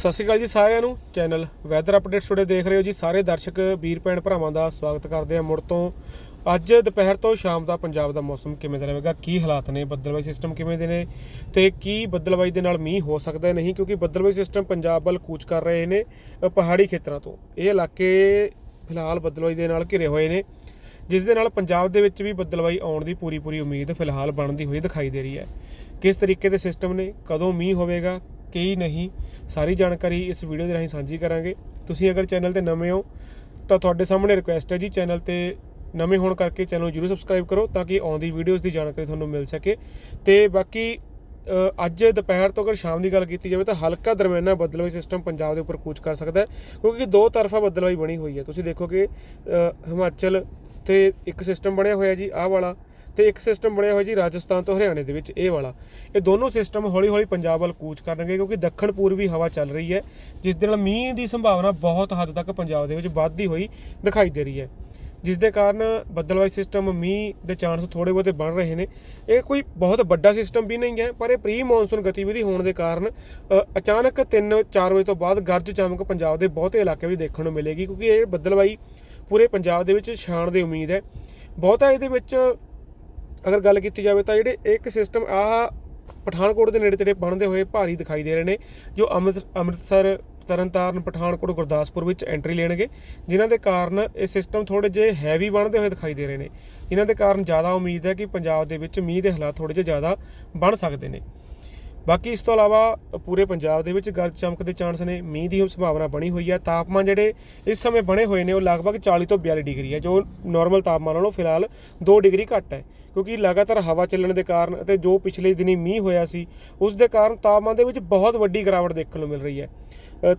ਸਤਿ ਸ਼੍ਰੀ ਅਕਾਲ ਜੀ ਸਾਰਿਆਂ ਨੂੰ। ਚੈਨਲ ਵੈਦਰ ਅਪਡੇਟਸ ਟੁਡੇ ਦੇਖ ਰਹੇ ਹੋ ਜੀ। ਸਾਰੇ ਦਰਸ਼ਕ, ਵੀਰ ਭੈਣ ਭਰਾਵਾਂ ਦਾ ਸਵਾਗਤ ਕਰਦੇ ਆ ਮੁੜ ਤੋਂ। ਅੱਜ ਦੁਪਹਿਰ ਤੋਂ ਸ਼ਾਮ ਦਾ ਪੰਜਾਬ ਦਾ ਮੌਸਮ ਕਿਵੇਂ ਦਾ ਰਹੇਗਾ? ਕੀ ਹਾਲਾਤ ਨੇ? ਬੱਦਲਵਾਈ ਸਿਸਟਮ ਕਿਵੇਂ ਦੇ ਨੇ? ਤੇ ਕੀ ਬੱਦਲਵਾਈ ਦੇ ਨਾਲ ਮੀਂਹ ਹੋ ਸਕਦਾ ਨਹੀਂ, ਕਿਉਂਕਿ ਬੱਦਲਵਾਈ ਸਿਸਟਮ ਪੰਜਾਬ ਵੱਲ ਕੂਚ ਕਰ ਰਹੇ ਨੇ ਪਹਾੜੀ ਖੇਤਰਾਂ ਤੋਂ। ਇਹ ਇਲਾਕੇ ਫਿਲਹਾਲ ਬੱਦਲਵਾਈ ਦੇ ਨਾਲ ਘਿਰੇ ਹੋਏ ਨੇ, ਜਿਸ ਦੇ ਨਾਲ ਪੰਜਾਬ ਦੇ ਵਿੱਚ ਵੀ ਬੱਦਲਵਾਈ ਆਉਣ ਦੀ ਪੂਰੀ ਪੂਰੀ ਉਮੀਦ ਫਿਲਹਾਲ ਬਣਦੀ ਹੋਈ ਦਿਖਾਈ ਦੇ ਰਹੀ ਹੈ। ਕਿਸ ਤਰੀਕੇ ਦੇ ਸਿਸਟਮ ਨੇ? ਕਦੋਂ ਮੀਂਹ ਹੋਵੇਗਾ? ਕੀ ਨਹੀਂ ਸਾਰੀ ਜਾਣਕਾਰੀ ਇਸ ਵੀਡੀਓ ਦੇ ਰਾਹੀਂ ਸਾਂਝੀ ਕਰਾਂਗੇ। ਤੁਸੀਂ ਅਗਰ ਚੈਨਲ ਤੇ ਨਵੇਂ ਹੋ ਤਾਂ ਤੁਹਾਡੇ ਸਾਹਮਣੇ ਰਿਕੁਐਸਟ ਹੈ ਜੀ ਚੈਨਲ ਤੇ ਨਵੇਂ ਹੋਣ ਕਰਕੇ ਚੈਨਲ ਨੂੰ ਜਰੂਰ ਸਬਸਕ੍ਰਾਈਬ ਕਰੋ ਤਾਂ ਕਿ ਆਉਂਦੀ ਵੀਡੀਓਜ਼ ਦੀ ਜਾਣਕਾਰੀ ਤੁਹਾਨੂੰ ਮਿਲ ਸਕੇ। ਤੇ ਬਾਕੀ ਅੱਜ ਦੁਪਹਿਰ ਤੋਂ ਅਗਰ ਸ਼ਾਮ ਦੀ ਗੱਲ ਕੀਤੀ ਜਾਵੇ ਤਾਂ ਹਲਕਾ ਦਰਮਿਆਨਾ ਬੱਦਲਵਾਈ ਸਿਸਟਮ ਪੰਜਾਬ ਦੇ ਉੱਪਰ ਕੂਚ ਕਰ ਸਕਦਾ ਹੈ ਕਿਉਂਕਿ ਦੋ ਤਰਫਾ ਬੱਦਲਵਾਈ ਬਣੀ ਹੋਈ ਹੈ। ਤੁਸੀਂ ਦੇਖੋਗੇ ਅ, ਹਿਮਾਚਲ ਤੇ ਇੱਕ ਸਿਸਟਮ ਬਣਿਆ ਹੋਇਆ ਜੀ ਆਹ ਵਾਲਾ। ਤੇ ਇੱਕ ਸਿਸਟਮ ਬਣਿਆ ਹੋਇਆ ਜੀ ਰਾਜਸਥਾਨ ਤੋਂ ਹਰਿਆਣੇ ਦੇ ਵਿੱਚ, ਇਹ ਵਾਲਾ। ਇਹ ਦੋਨੋਂ ਸਿਸਟਮ ਹੌਲੀ-ਹੌਲੀ ਪੰਜਾਬ ਵੱਲ ਕੂਚ ਕਰਨਗੇ ਕਿਉਂਕਿ ਦੱਖਣ ਪੂਰਬੀ ਹਵਾ ਚੱਲ ਰਹੀ ਹੈ, ਜਿਸ ਦੇ ਨਾਲ ਮੀਂਹ ਦੀ ਸੰਭਾਵਨਾ ਬਹੁਤ ਹੱਦ ਤੱਕ ਪੰਜਾਬ ਦੇ ਵਿੱਚ ਵੱਧਦੀ ਹੋਈ ਦਿਖਾਈ ਦੇ ਰਹੀ ਹੈ। ਜਿਸ ਦੇ ਕਾਰਨ ਬੱਦਲਵਾਈ ਸਿਸਟਮ ਮੀਂਹ ਦੇ ਚਾਂਸ ਥੋੜੇ ਬਹੁਤੇ ਬਣ ਰਹੇ ਨੇ। ਇਹ ਕੋਈ ਬਹੁਤ ਵੱਡਾ ਸਿਸਟਮ ਵੀ ਨਹੀਂ ਹੈ, ਪਰ ਇਹ ਪ੍ਰੀ ਮੌਨਸੂਨ ਗਤੀਵਿਧੀ ਹੋਣ ਦੇ ਕਾਰਨ ਅਚਾਨਕ 3-4 ਵਜੇ ਤੋਂ ਬਾਅਦ ਗਰਜ ਚਮਕ ਪੰਜਾਬ ਦੇ ਬਹੁਤੇ ਇਲਾਕੇ ਵਿੱਚ ਦੇਖਣ ਨੂੰ ਮਿਲੇਗੀ ਕਿਉਂਕਿ ਇਹ ਬੱਦਲਵਾਈ ਪੂਰੇ ਪੰਜਾਬ ਦੇ ਵਿੱਚ ਛਾਣ ਦੀ ਉਮੀਦ ਹੈ। ਬਹੁਤਾ ਇਹਦੇ ਵਿੱਚ ਅਗਰ ਗੱਲ ਕੀਤੀ ਜਾਵੇ ਤਾਂ ਜਿਹੜੇ ਇੱਕ ਸਿਸਟਮ ਆਹ ਪਠਾਨਕੋਟ ਦੇ ਨੇੜੇ ਤੇੜੇ ਬਣਦੇ ਹੋਏ ਭਾਰੀ ਦਿਖਾਈ ਦੇ ਰਹੇ ਨੇ, ਜੋ ਅੰਮ੍ਰਿਤ, ਅੰਮ੍ਰਿਤਸਰ, ਤਰਨਤਾਰਨ, ਪਠਾਨਕੋਟ, ਗੁਰਦਾਸਪੁਰ ਵਿੱਚ ਐਂਟਰੀ ਲੈਣਗੇ, ਜਿਨ੍ਹਾਂ ਦੇ ਕਾਰਨ ਇਹ ਸਿਸਟਮ ਥੋੜੇ ਜਿਹੇ ਹੈਵੀ ਬਣਦੇ ਹੋਏ ਦਿਖਾਈ ਦੇ ਰਹੇ ਨੇ। ਜਿਨ੍ਹਾਂ ਦੇ ਕਾਰਨ ਜ਼ਿਆਦਾ ਉਮੀਦ ਹੈ ਕਿ ਪੰਜਾਬ ਦੇ ਵਿੱਚ ਮੀਂਹ ਦੇ ਹਾਲਾਤ ਥੋੜੇ ਜਿਹੇ ਜ਼ਿਆਦਾ ਬਣ ਸਕਦੇ ਨੇ। ਬਾਕੀ ਇਸ ਤੋਂ ਇਲਾਵਾ ਪੂਰੇ ਪੰਜਾਬ ਦੇ ਵਿੱਚ ਗਰਜ ਚਮਕ ਦੇ ਚਾਂਸ ਨੇ, ਮੀਂਹ ਦੀ ਸੰਭਾਵਨਾ ਬਣੀ ਹੋਈ ਹੈ ਤਾਪਮਾਨ ਜਿਹੜੇ ਇਸ ਸਮੇਂ ਬਣੇ ਹੋਏ ਨੇ, ਉਹ ਲਗਭਗ 40 ਤੋਂ 42 ਡਿਗਰੀ ਹੈ ਜੋ ਨਾਰਮਲ ਤਾਪਮਾਨ ਨਾਲੋਂ ਫਿਲਹਾਲ 2 ਡਿਗਰੀ ਘੱਟ ਹੈ। ਕਿਉਂਕਿ ਲਗਾਤਾਰ ਹਵਾ ਚੱਲਣ ਦੇ ਕਾਰਨ ਅਤੇ ਜੋ ਪਿਛਲੇ ਦਿਨੀ ਮੀਂਹ ਹੋਇਆ ਸੀ, ਉਸ ਦੇ ਕਾਰਨ ਤਾਪਮਾਨ ਦੇ ਵਿੱਚ ਬਹੁਤ ਵੱਡੀ ਗਿਰਾਵਟ ਦੇਖਣ ਨੂੰ ਮਿਲ ਰਹੀ ਹੈ।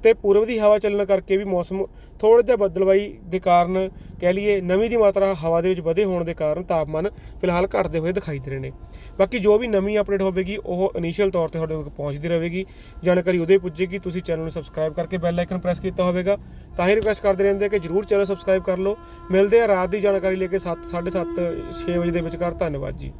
ਤੇ ਪੂਰਬ ਦੀ ਹਵਾ ਚੱਲਣ ਕਰਕੇ ਵੀ ਮੌਸਮ ਥੋੜਾ ਜਿਹਾ ਬਦਲਵਾਈ ਦੇ ਕਾਰਨ ਕਹਿ ਲਈਏ ਨਮੀ ਦੀ ਮਾਤਰਾ ਹਵਾ ਦੇ ਵਿੱਚ ਵਧੇ ਹੋਣ ਦੇ ਕਾਰਨ ਤਾਪਮਾਨ ਫਿਲਹਾਲ ਘਟਦੇ ਹੋਏ ਦਿਖਾਈ ਦੇ ਰਹੇ ਨੇ। ਬਾਕੀ ਜੋ ਵੀ ਨਵੀਂ ਅਪਡੇਟ ਹੋਵੇਗੀ, ਉਹ ਇਨੀਸ਼ੀਅਲ ਤੌਰ ਤੇ ਤੁਹਾਡੇ ਤੱਕ ਪਹੁੰਚਦੀ ਰਹੇਗੀ। ਜਾਣਕਾਰੀ ਉਹਦੇ ਪੁੱਜੇਗੀ, ਤੁਸੀਂ ਚੈਨਲ ਨੂੰ ਸਬਸਕ੍ਰਾਈਬ ਕਰਕੇ ਬੈਲ ਆਈਕਨ ਪ੍ਰੈਸ ਕੀਤਾ ਹੋਵੇਗਾ। ਤਾਂ ਹੀ ਰਿਕੁਐਸਟ ਕਰਦੇ ਰਹਿੰਦੇ ਕਿ ਜਰੂਰ ਚੈਨਲ ਸਬਸਕ੍ਰਾਈਬ ਕਰ ਲਓ। ਮਿਲਦੇ ਆ ਰਾਤ ਦੀ ਜਾਣਕਾਰੀ ਲੈ ਕੇ 7 7:30 6 ਵਜੇ ਦੇ ਵਿਚਕਾਰ। ਧੰਨਵਾਦ ਜੀ।